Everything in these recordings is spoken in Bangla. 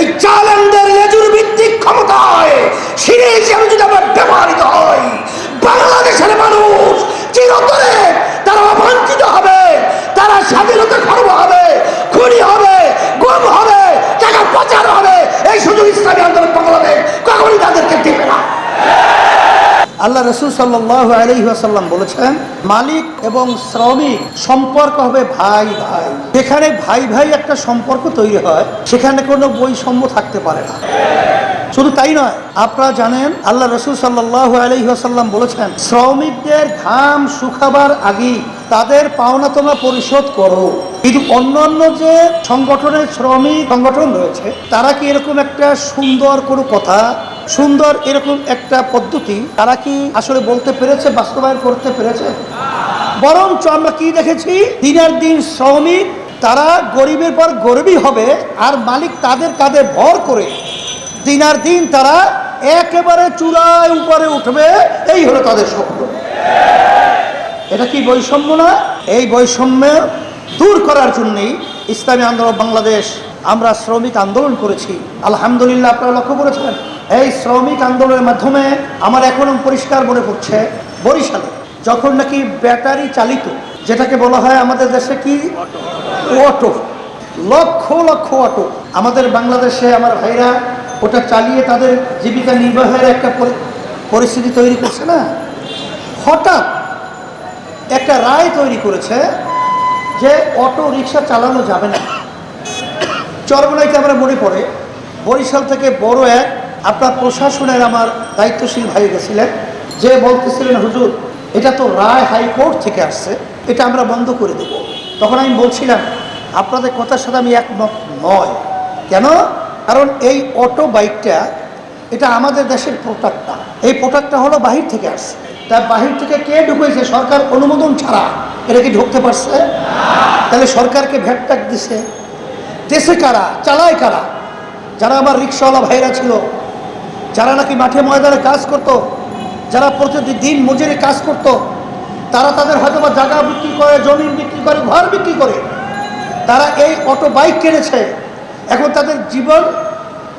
এই চালেনদের লেজুর ভিত্তিক ক্ষমতায় সিঁড়ি হিসেবে যদি আমরা ব্যবহৃত হয়, বাংলাদেশের মানুষ চিরতরে তারা অবাঞ্ছিত হবে, তারা স্বাধীনতা খর্ব হবে, খুনি হবে গুম হবে টাকা প্রচার হবে এই সুযোগ ইসলামী আন্দোলন বাংলাদেশ কখনই তাদেরকে দিবে না আল্লাহ রসুল সাল্লাহ আলহিহাসাল্লাম বলেছেন, মালিক এবং শ্রমিক সম্পর্ক হবে ভাই ভাই। যেখানে ভাই ভাই একটা সম্পর্ক তৈরি হয়, সেখানে কোনো বৈষম্য থাকতে পারে না। শুধু তাই নয়, আপনারা জানেন, আল্লাহ রসুল সাল্লাহ আলহিহাসাল্লাম বলেছেন, শ্রমিকদের ঘাম শুকাবার আগেই তাদের পাওনা তোমরা পরিশোধ করো। কিন্তু অন্যান্য যে সংগঠনের শ্রমিক সংগঠন রয়েছে, তারা কি এরকম একটা সুন্দর কোনো কথা সুন্দর এরকম একটা পদ্ধতি, তারা কি আসলে বলতে পেরেছে, বাস্তবায়ন করতে পেরেছে? বরঞ্চ আমরা কি দেখেছি? দিনের দিন শ্রমিক, তারা গরিবের পর গরিবই হবে, আর মালিক তাদের কাঁধে ভর করে। দিনার দিন তারা একেবারে চূড়ায় উপরে উঠবে, এই হলো তাদের স্বপ্ন। এটা কি বৈষম্য না? এই বৈষম্য দূর করার জন্যই ইসলামী আন্দোলন বাংলাদেশ আমরা শ্রমিক আন্দোলন করেছি। আলহামদুলিল্লাহ আপনারা লক্ষ্য করেছেন। এই শ্রমিক আন্দোলনের মাধ্যমে আমার এখনও পরিষ্কার মনে পড়ছে, বরিশালে যখন নাকি ব্যাটারি চালিত, যেটাকে বলা হয় আমাদের দেশে কি? অটো। লক্ষ লক্ষ অটো। আমাদের বাংলাদেশে আমার ভাইরা ওটা চালিয়ে তাদের জীবিকা নির্বাহের একটা পরি- পরিস্থিতি তৈরি করছে না? হঠাৎ একটা রায় তৈরি করেছে যে অটো রিক্সা চালানো যাবে না। চরমনাইতে আমরা মনে পড়ে। বরিশাল থেকে বড় এক, আপনার প্রশাসনের আমার দায়িত্বশীল ভাই গেছিলেন, যে বলতেছিলেন, হুজুর, এটা তো রায় হাইকোর্ট থেকে আসছে, এটা আমরা বন্ধ করে দেব। তখন আমি বলছিলাম, আপনাদের কথার সাথে আমি একমত নয়। কেন? কারণ এই অটো বাইকটা, এটা আমাদের দেশের প্রোডাক্ট না এই প্রোডাক্টটা হলো বাহির থেকে আসছে। তার বাহির থেকে কে ঢুকেছে? সরকার অনুমোদন ছাড়া। এটা কি ঢুকতে পারছে? তাহলে সরকারকে ভ্যাট ট্যাক দিছে। দেশে কারা? চালায় কারা? যারা আমার রিক্সাওয়ালা ভাইরা ছিল, যারা নাকি মাঠে ময়দানে কাজ করত, যারা প্রতিদিন মজুরি কাজ করত, তারা তাদের হয়তো বা জায়গা বিক্রি করে, জমি বিক্রি করে, ঘর বিক্রি করে, তারা এই অটো বাইক কিনেছে। এখন তাদের জীবন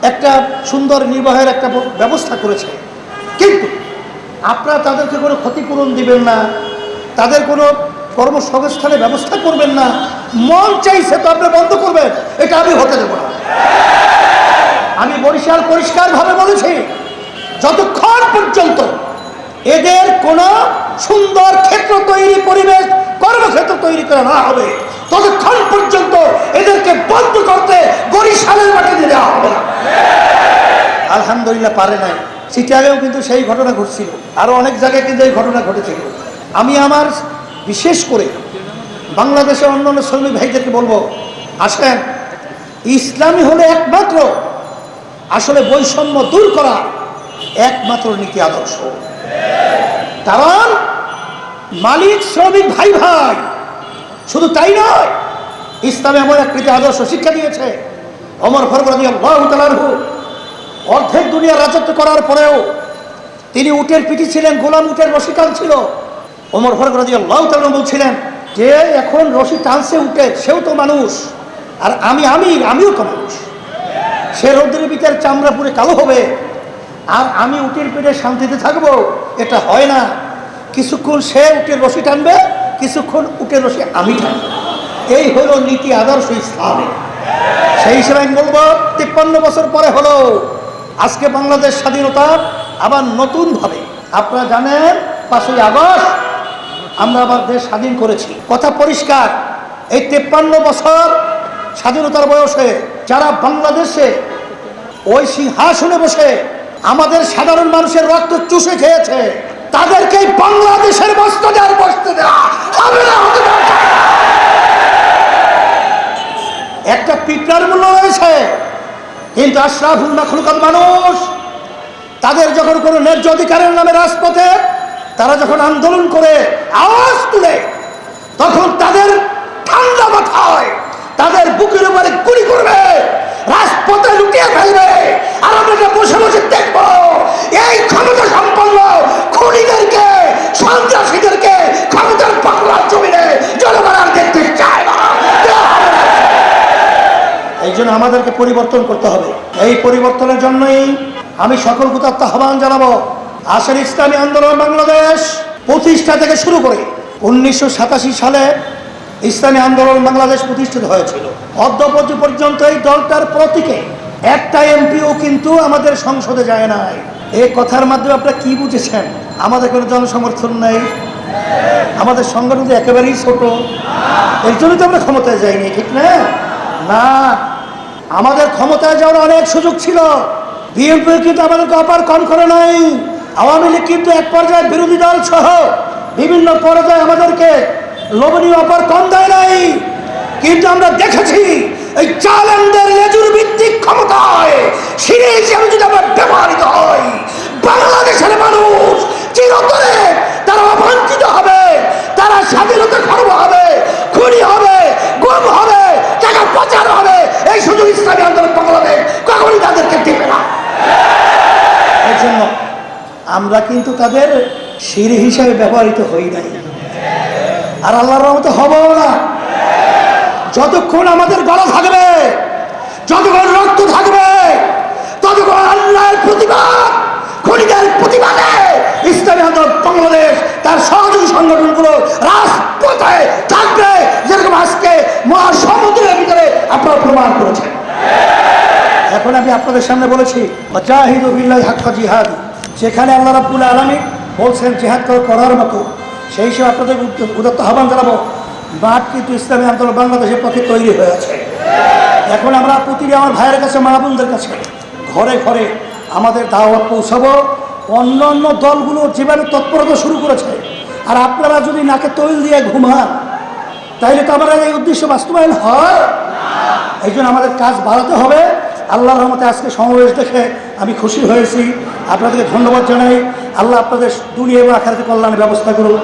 একটা সুন্দর নির্বাহের একটা ব্যবস্থা করেছে। কিন্তু আপনারা তাদেরকে কোনো ক্ষতিপূরণ দিবেন না, তাদের কোনো কর্মসংস্থানের ব্যবস্থা করবেন না মন চাইছে তো আপনি বন্ধ করবেন, এটা আমি হতে দেবো না। আমি বরিশাল পরিষ্কারভাবে বলেছি, যতক্ষণ পর্যন্ত এদের কোনো সুন্দর ক্ষেত্র তৈরি, পরিবেশ, কর্মক্ষেত্র তৈরি করা না হবে, ততক্ষণ পর্যন্ত এদেরকে বন্ধ করতে বরিশালের মাটিতে দেওয়া হবে না। আলহামদুলিল্লাহ পারে নাই। সিটিয়াগেও কিন্তু সেই ঘটনা ঘটছিল। আরও অনেক জায়গায় কিন্তু এই ঘটনা ঘটেছিল। আমি আমার, বিশেষ করে বাংলাদেশের অন্যান্য শ্রমিক ভাইদেরকে বলব, আসেন, ইসলামী হলে একমাত্র আসলে বৈষম্য দূর করা একমাত্র নীতি আদর্শ। কারণ মালিক, শ্রমিক, ভাই ভাই, শুধু তাই নয়, ইসলামে এমন এক নীতি আদর্শ শিক্ষা দিয়েছে অমর তালারহু অর্ধেক দুনিয়া রাজত্ব করার পরেও তিনি উটের পিঠি ছিলেন, গোলাম উটের রশি ছিল। অমর তালন বলছিলেন যে এখন রশি টানছে উঠে, সেও তো মানুষ। আর আমি আমি, আমিও তো মানুষ। সে রৌদ্রের ভিতর চামড়া পুরে কালো হবে। আর আমি উটের পিঠে শান্তিতে থাকব, এটা হয় না। কিছুক্ষণ সে উটের রশি টানবে, কিছুক্ষণ উটের রশি আমি টানবো। এই হলো নীতি আদর্শ ইসলামের সেই হিসেবে আমি বলব, তিপ্পান্ন বছর পরে হলো, আজকে বাংলাদেশ স্বাধীনতা আবার নতুনভাবে। আপনারা জানেন, পাঁচই আগস্ট আমরা আবার দেশ স্বাধীন করেছি কথা পরিষ্কার, এই তেপ্পান্ন বছর স্বাধীনতার বয়সে যারা বাংলাদেশে ওই সিংহাসনে বসে আমাদের সাধারণ মানুষের রক্ত চুষে খেয়েছে, তাদেরকেই বাংলাদেশের বসতে দেওয়ার বসতে দেওয়া। একটা পিঁপড়ার মূল্য রয়েছে, কিন্তু আশরাফুল মানুষ তাদের যখন কোনো ন্যায্য অধিকারের নামে রাজপথে তারা যখন আন্দোলন করে, আওয়াজ তুলে, তখন তাদের ঠান্ডা মাথায়, তাদের বুকের উপরে গুলি করবে, রাজপথে লুকিয়ে ফেলবে। আর আমরা বসে বসে দেখব, এই ক্ষমতা সম্পন্ন খুনিদেরকে, সন্ত্রাসীদেরকে ক্ষমতার বাংলার জমিনে জনগণ আর দেখতে চায়। এই জন্য আমাদেরকে পরিবর্তন করতে হবে। এই পরিবর্তনের জন্যই আমি সকল কুতাত্ম আহ্বান জানাব। আসের ইসলামী আন্দোলন বাংলাদেশ প্রতিষ্ঠা থেকে শুরু করে উনিশশো সাতাশি সালে ইসলামী আন্দোলন বাংলাদেশ প্রতিষ্ঠিত হয়েছিল। অদ্যপর্য পর্যন্ত এই দলটার প্রতীকে একটা এমপিও কিন্তু আমাদের সংসদে যায় নাই। এই কথার মাধ্যমে আপনারা কি বুঝেছেন? আমাদের কোনো জনসমর্থন নেই। আমাদের সংগঠন একেবারেই ছোট। এর জন্য তো আমরা ক্ষমতায় যাইনি, ঠিক না? না। আমাদের ক্ষমতায় যাওয়ার অনেক সুযোগ ছিল। বিএনপি কিন্তু আমাদেরকে অপার কম করে নাই। আওয়ামী লীগ কিন্তু এক পর্যায়ে বিরোধী দল সহ বিভিন্ন পর্যায়ে আমাদেরকে লোভনীয় অপর কম দেয় নাই। কিন্তু আমরা দেখেছি এই চালেনদের লেজুর ভিত্তিক ক্ষমতায় সিরিজ আমি যদি আমরা হয় বাংলাদেশের মানুষ চিরতরে তারা অবাঞ্ছিত হবে তারা স্বাধীনতা খর্ব হবে খুনি হবে গুম হবে টাকা প্রচার হবে এই সুযোগ ইসলামী আন্দোলন বাংলাদেশ কখনই তাদেরকে দেবে না এই জন্য আমরা কিন্তু তাদের সিঁড়ি হিসাবে ব্যবহৃত হই নাই। আর আল্লাহর রহমতে হবও না। যতক্ষণ আমাদের গলা থাকবে, যতক্ষণ রক্ত থাকবে, ততক্ষণ আল্লাহর প্রতিবাদ, খনিদের প্রতিবাদে ইসলামী আন্দোলন বাংলাদেশ তার সহযোগী সংগঠনগুলো রাজপথে থাকবে, যেরকম আজকে মহাসমুদ্রের ভিতরে আপনারা প্রমাণ করেছেন। এখন আমি আপনাদের সামনে বলেছি জাহিদুবিল্লাহ হাক্কা জিহাদ। সেখানে আল্লাহ রাব্বুল আলমী বলছেন, জিহাদ কর- করার মতো। সেই হিসেবে আপনাদের উদ- উদাত্ত আহ্বান জানাব মাঠ কিন্তু ইসলামী আন্দোলন বাংলাদেশের পক্ষে তৈরি হয়ে আছে। এখন আমরা প্রতিটি আমার ভাইয়ের কাছে, মা বোনদের কাছে, ঘরে ঘরে আমাদের দাওয়াত পৌঁছাবো। অন্য অন্য দলগুলো যেভাবে তৎপরতা শুরু করেছে। আর আপনারা যদি নাকে তৈল দিয়ে ঘুমান, তাইলে তো আমাদের এই উদ্দেশ্য বাস্তবায়ন হয়। এই জন্য আমাদের কাজ বাড়াতে হবে। আল্লাহর রহমতে আজকে সমাবেশ দেখে আমি খুশি হয়েছি। আপনাদেরকে ধন্যবাদ জানাই। আল্লাহ আপনাদের দুনিয়া এবং আখারাতে কল্যাণের ব্যবস্থা করুন